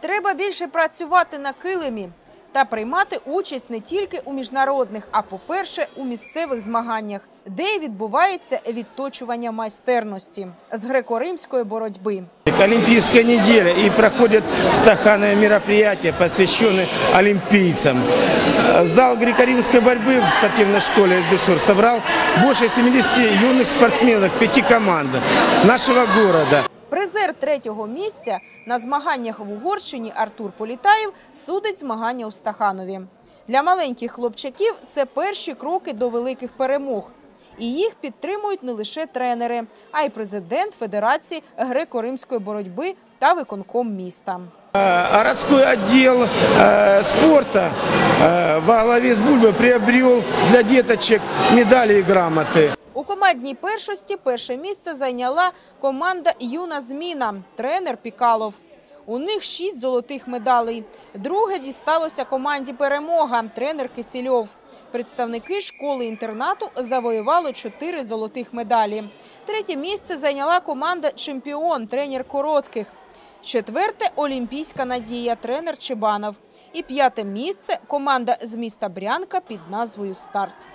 Треба більше працювати на килимі та приймати участь не тільки у міжнародних, а по-перше, у місцевих змаганнях, де й відбувається відточування майстерності з греко-римської боротьби. Олимпийская неделя и проходят стаханные мероприятия, посвященные олимпийцам. Э, Зал греко-римской борьбы в спортивной школе «Душур» собрал больше 70 юных спортсменов пяти команд нашего города. Призер третього місця на змаганнях в Угорщині Артур Політаєв судить змагання у Стаханові. Для маленьких хлопчаків це перші кроки до великих перемог. І їх підтримують не лише тренери, а й президент Федерації греко-римської боротьби та виконком міста. Э, Городской отдел э, спорта э, во главе с Бульбой приобрел для деточек медали и грамоты. Командній першості перше місце зайняла команда Юна Зміна, тренер Пікалов. У них шість золотих медалей. Друге дісталося команді Перемога, тренер Кисельов. Представники школи-інтернату завоювали чотири золотих медалі. Третє місце зайняла команда Чемпіон, тренер Коротких. Четверте Олімпійська надія, тренер Чебанов. І п'яте місце команда з міста Брянка під назвою Старт.